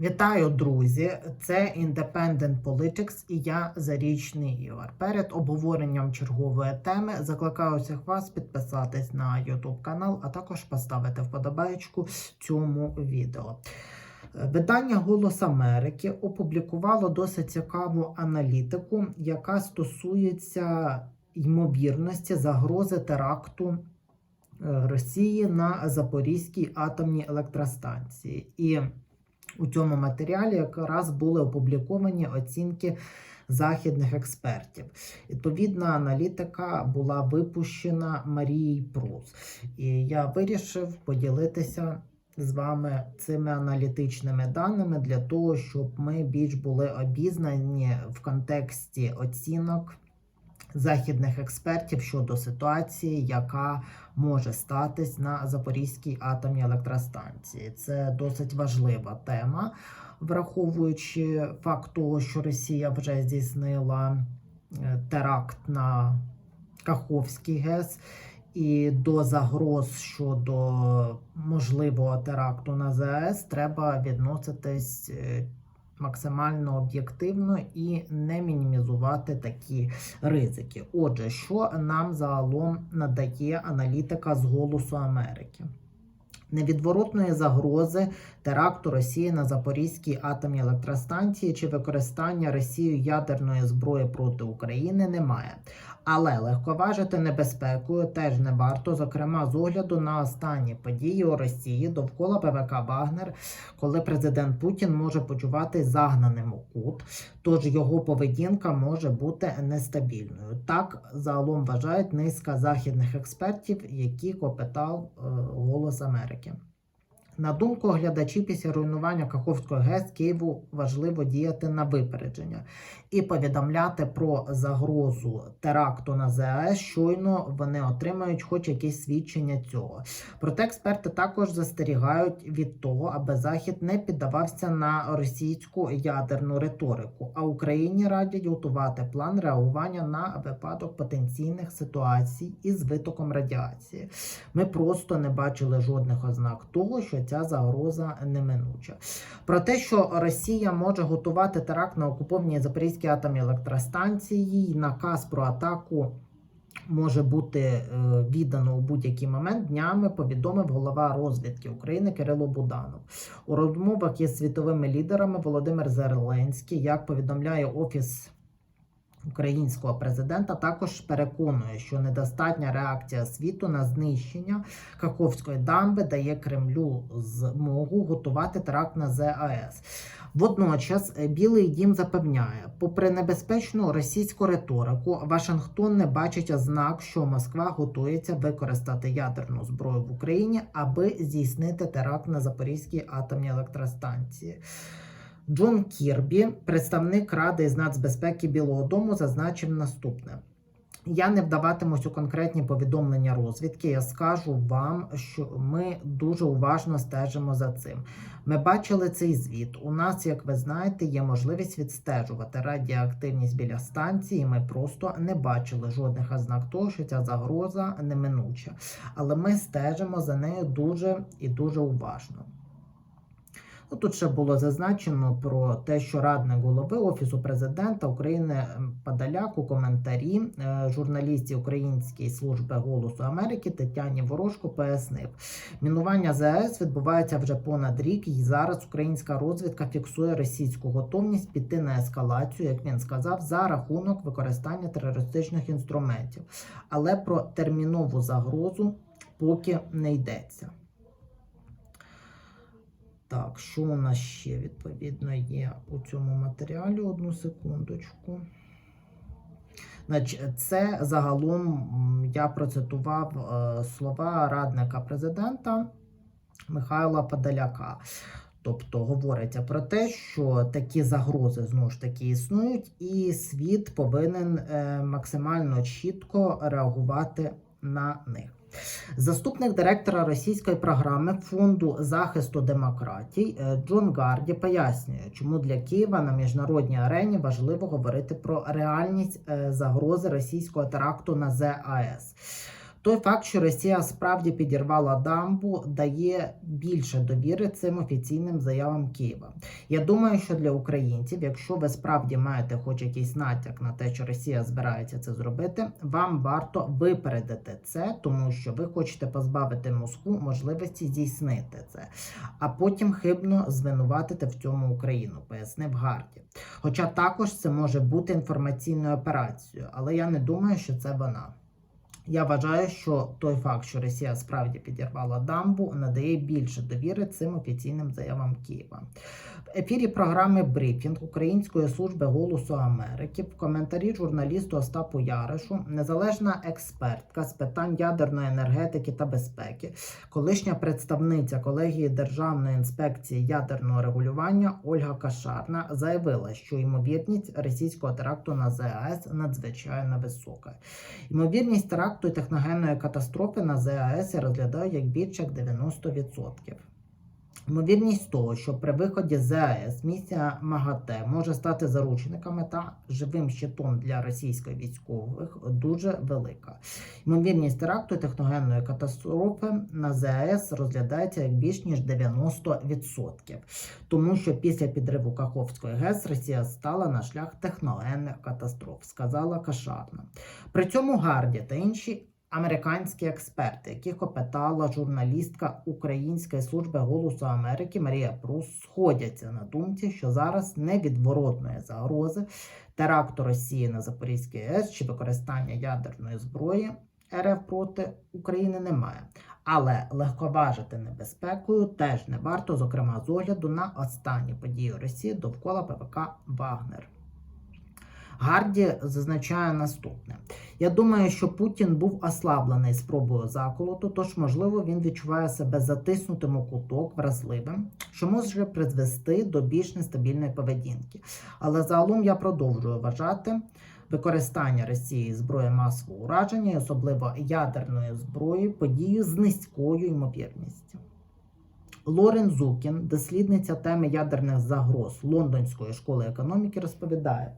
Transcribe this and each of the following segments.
Вітаю, друзі! Це Independent Politics і я Зарічний Ігор. Перед обговоренням чергової теми закликаю всіх вас підписатись на YouTube канал, а також поставити вподобаєчку цьому відео. Видання Голос Америки опублікувало досить цікаву аналітику, яка стосується ймовірності загрози теракту е, Росії на Запорізькій атомній електростанції. І у цьому матеріалі якраз були опубліковані оцінки західних експертів. Відповідна аналітика була випущена Марією Прус. І я вирішив поділитися з вами цими аналітичними даними для того, щоб ми більш були обізнані в контексті оцінок західних експертів щодо ситуації, яка може статись на Запорізькій атомній електростанції. Це досить важлива тема, враховуючи факт того, що Росія вже здійснила е, теракт на Каховський ГЕС. І до загроз щодо можливого теракту на ЗАЕС треба відноситись е, максимально об'єктивно і не мінімізувати такі ризики. Отже, що нам загалом надає аналітика з Голосу Америки? Невідворотної загрози теракту Росії на Запорізькій атомній електростанції чи використання Росією ядерної зброї проти України немає. Але легковажити небезпекою теж не варто, зокрема з огляду на останні події у Росії довкола ПВК Вагнер, коли президент Путін може почувати загнаним у кут, тож його поведінка може бути нестабільною. Так загалом вважають низка західних експертів, які копитав е, Голос Америки безпеки. На думку глядачів, після руйнування Каховської ГЕС Києву важливо діяти на випередження і повідомляти про загрозу теракту на ЗАЕС. Щойно вони отримають хоч якісь свідчення цього. Проте експерти також застерігають від того, аби Захід не піддавався на російську ядерну риторику, а Україні радять готувати план реагування на випадок потенційних ситуацій із витоком радіації. Ми просто не бачили жодних ознак того, що ця загроза неминуча. Про те, що Росія може готувати теракт на окупованій Запорізькій атомній електростанції, наказ про атаку. Може бути е, віддано у будь-який момент днями, повідомив голова розвідки України Кирило Буданов. У розмовах із світовими лідерами Володимир Зеленський, як повідомляє офіс українського президента, також переконує, що недостатня реакція світу на знищення Каховської дамби дає Кремлю змогу готувати теракт на ЗАЕС. Водночас е, Білий Дім запевняє, попри небезпечну російську риторику, Вашингтон не бачить ознак, що Москва готується використати ядерну зброю в Україні, аби здійснити теракт на Запорізькій атомній електростанції. Джон Кірбі, представник Ради з нацбезпеки Білого Дому, зазначив наступне. Я не вдаватимусь у конкретні повідомлення розвідки. Я скажу вам, що ми дуже уважно стежимо за цим. Ми бачили цей звіт. У нас, як ви знаєте, є можливість відстежувати радіоактивність біля станції. Ми просто не бачили жодних ознак того, що ця загроза неминуча. Але ми стежимо за нею дуже і дуже уважно. Тут ще було зазначено про те, що радник голови Офісу президента України Падаляк у коментарі е, журналістів Української служби голосу Америки Тетяні Ворожко пояснив, мінування ЗАЕС відбувається вже понад рік, і зараз українська розвідка фіксує російську готовність піти на ескалацію, як він сказав, за рахунок використання терористичних інструментів. Але про термінову загрозу поки не йдеться. Так, що у нас ще відповідно є у цьому матеріалі? Одну секундочку. Значить, це загалом я процитував е, слова радника президента Михайла Подоляка. Тобто говориться про те, що такі загрози знову ж таки існують, і світ повинен е, максимально чітко реагувати на них. Заступник директора російської програми фонду захисту демократій е, Джон Гарді пояснює, чому для Києва на міжнародній арені важливо говорити про реальність е, загрози російського теракту на ЗАЕС. Той факт, що Росія справді підірвала дамбу, дає більше довіри цим офіційним заявам Києва. Я думаю, що для українців, якщо ви справді маєте хоч якийсь натяк на те, що Росія збирається це зробити, вам варто випередити це, тому що ви хочете позбавити Москву можливості здійснити це, а потім хибно звинуватити в цьому Україну, пояснив Гарді. Хоча також це може бути інформаційною операцією, але я не думаю, що це вона. Я вважаю, що той факт, що Росія справді підірвала дамбу, надає більше довіри цим офіційним заявам Києва. В ефірі програми Брифінг Української служби голосу Америки в коментарі журналісту Остапу Яришу, незалежна експертка з питань ядерної енергетики та безпеки, колишня представниця колегії Державної інспекції ядерного регулювання Ольга Кашарна заявила, що ймовірність російського теракту на ЗАЕС надзвичайно висока. Ймовірність теракту і техногенної катастрофи на ЗАЕС я розглядаю як більше як 90%. Ймовірність того, що при виході з ЗАЕС місія МАГАТЕ може стати заручниками та живим щитом для російських військових дуже велика. Ймовірність теракту техногенної катастрофи на ЗАЕС розглядається як більш ніж 90%, тому що після підриву Каховської ГЕС Росія стала на шлях техногенних катастроф, сказала Кашарна. При цьому Гарді та інші американські експерти, яких опитала журналістка Української служби голосу Америки Марія Прус, сходяться на думці, що зараз невідворотної загрози теракту Росії на Запорізькій АЕС чи використання ядерної зброї РФ проти України немає. Але легковажити небезпекою теж не варто, зокрема з огляду на останні події Росії довкола ПВК Вагнер. Гарді зазначає наступне: я думаю, що Путін був ослаблений спробою заколоту, тож, можливо, він відчуває себе затиснутим у куток, вразливим, що може призвести до більш нестабільної поведінки. Але загалом я продовжую вважати використання Росії зброї масового ураження, особливо ядерної зброї, подію з низькою ймовірністю. Лорен Зукін, дослідниця теми ядерних загроз Лондонської школи економіки, розповідає: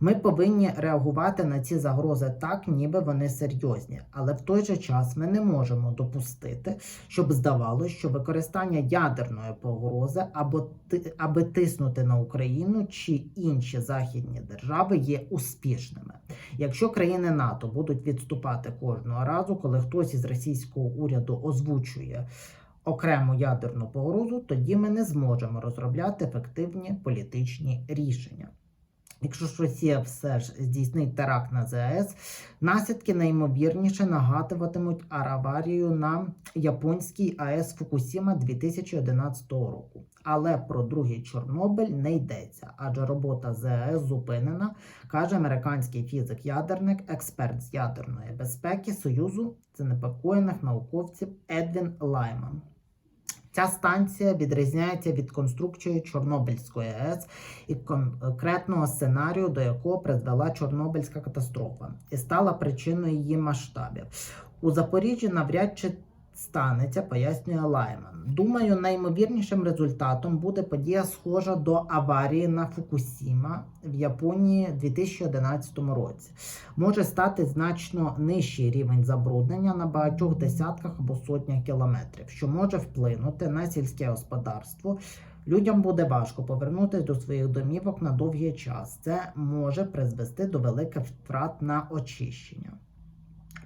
ми повинні реагувати на ці загрози так, ніби вони серйозні, але в той же час ми не можемо допустити, щоб здавалося, що використання ядерної погрози або аби тиснути на Україну чи інші західні держави є успішними. Якщо країни НАТО будуть відступати кожного разу, коли хтось із російського уряду озвучує окрему ядерну погрозу, тоді ми не зможемо розробляти ефективні політичні рішення. Якщо ж Росія все ж здійснить теракт на ЗАЕС, наслідки найімовірніше нагадуватимуть аварію на японській АЕС Фукусіма 2011 року. Але про другий Чорнобиль не йдеться, адже робота ЗАЕС зупинена, каже американський фізик-ядерник, експерт з ядерної безпеки Союзу занепокоєних науковців Едвін Лайман. Ця станція відрізняється від конструкції Чорнобильської АЕС і конкретного сценарію, до якого призвела Чорнобильська катастрофа, і стала причиною її масштабів. У Запоріжжі навряд чи станеться, пояснює Лайман. Думаю, найімовірнішим результатом буде подія схожа до аварії на Фукусіма в Японії у 2011 році. Може стати значно нижчий рівень забруднення на багатьох десятках або сотнях кілометрів, що може вплинути на сільське господарство. Людям буде важко повернутися до своїх домівок на довгий час. Це може призвести до великих втрат на очищення.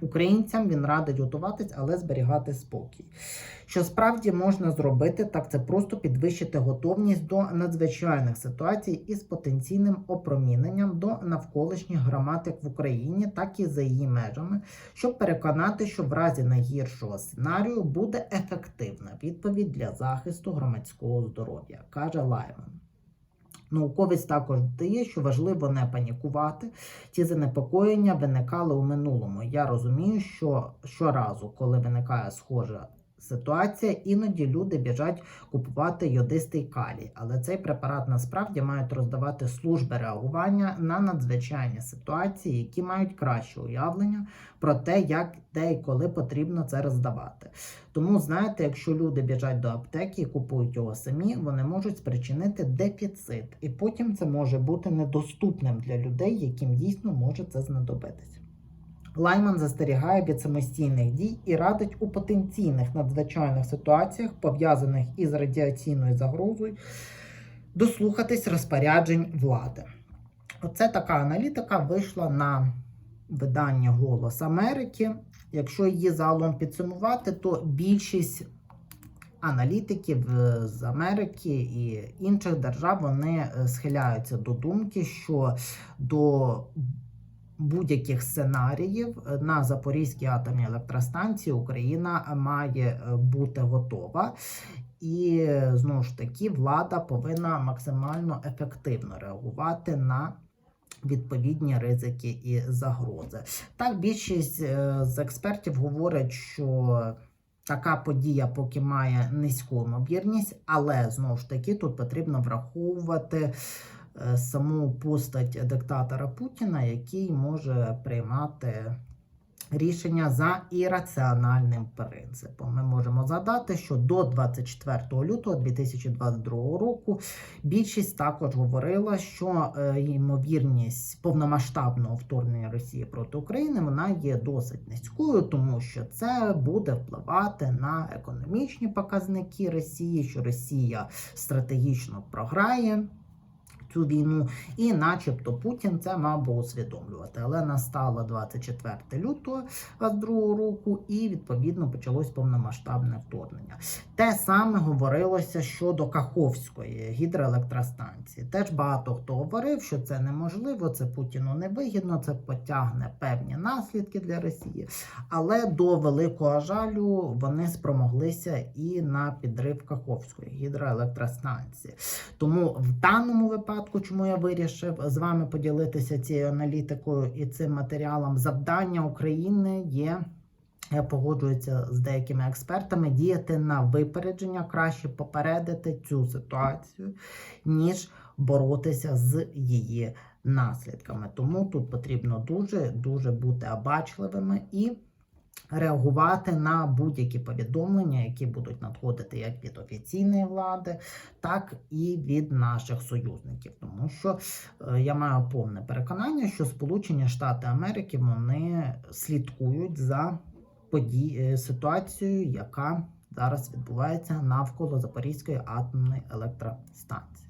Українцям він радить готуватись, але зберігати спокій. Що справді можна зробити, так це просто підвищити готовність до надзвичайних ситуацій із потенційним опроміненням до навколишніх граматик в Україні, так і за її межами, щоб переконати, що в разі найгіршого сценарію буде ефективна відповідь для захисту громадського здоров'я, каже Лайман. Науковець також дає, що важливо не панікувати. Ці занепокоєння виникали у минулому. Я розумію, що щоразу, коли виникає схожа ситуація, іноді люди біжать купувати йодистий калій, але цей препарат насправді мають роздавати служби реагування на надзвичайні ситуації, які мають краще уявлення про те, як де і коли потрібно це роздавати. Тому знаєте, якщо люди біжать до аптеки і купують його самі, вони можуть спричинити дефіцит, і потім це може бути недоступним для людей, яким дійсно може це знадобитися. Лайман застерігає від самостійних дій і радить у потенційних надзвичайних ситуаціях, пов'язаних із радіаційною загрозою, дослухатись розпоряджень влади. Оце така аналітика вийшла на видання Голос Америки. Якщо її загалом підсумувати, то більшість аналітиків е, з Америки і інших держав вони е, схиляються до думки, що до будь-яких сценаріїв на Запорізькій атомній електростанції Україна має е, бути готова. І знову ж таки влада повинна максимально ефективно реагувати на відповідні ризики і загрози. Так, більшість е, з експертів говорять, що така подія поки має низьку ймовірність, але знову ж таки тут потрібно враховувати саму постать диктатора Путіна, який може приймати рішення за ірраціональним принципом. Ми можемо згадати, що до 24 лютого 2022 року більшість також говорила, що е, ймовірність повномасштабного вторгнення Росії проти України вона є досить низькою, тому що це буде впливати на економічні показники Росії, що Росія стратегічно програє. Цю війну, і начебто Путін це мав би усвідомлювати. Але настало 24 лютого 22 року, і відповідно почалось повномасштабне вторгнення. Те саме говорилося щодо Каховської гідроелектростанції. Теж багато хто говорив, що це неможливо, це Путіну не вигідно, це потягне певні наслідки для Росії. Але до великого жалю вони спромоглися і на підрив Каховської гідроелектростанції. Тому в даному випадку, чому я вирішив з вами поділитися цією аналітикою і цим матеріалом, завдання України є. Я погоджуюся з деякими експертами діяти на випередження, краще попередити цю ситуацію, ніж боротися з її наслідками. Тому тут потрібно дуже дуже бути обачливими і реагувати на будь-які повідомлення, які будуть надходити як від офіційної влади, так і від наших союзників. Тому що е, я маю повне переконання, що Сполучені Штати Америки вони слідкують за подій, е, ситуацією, яка зараз відбувається навколо Запорізької атомної електростанції.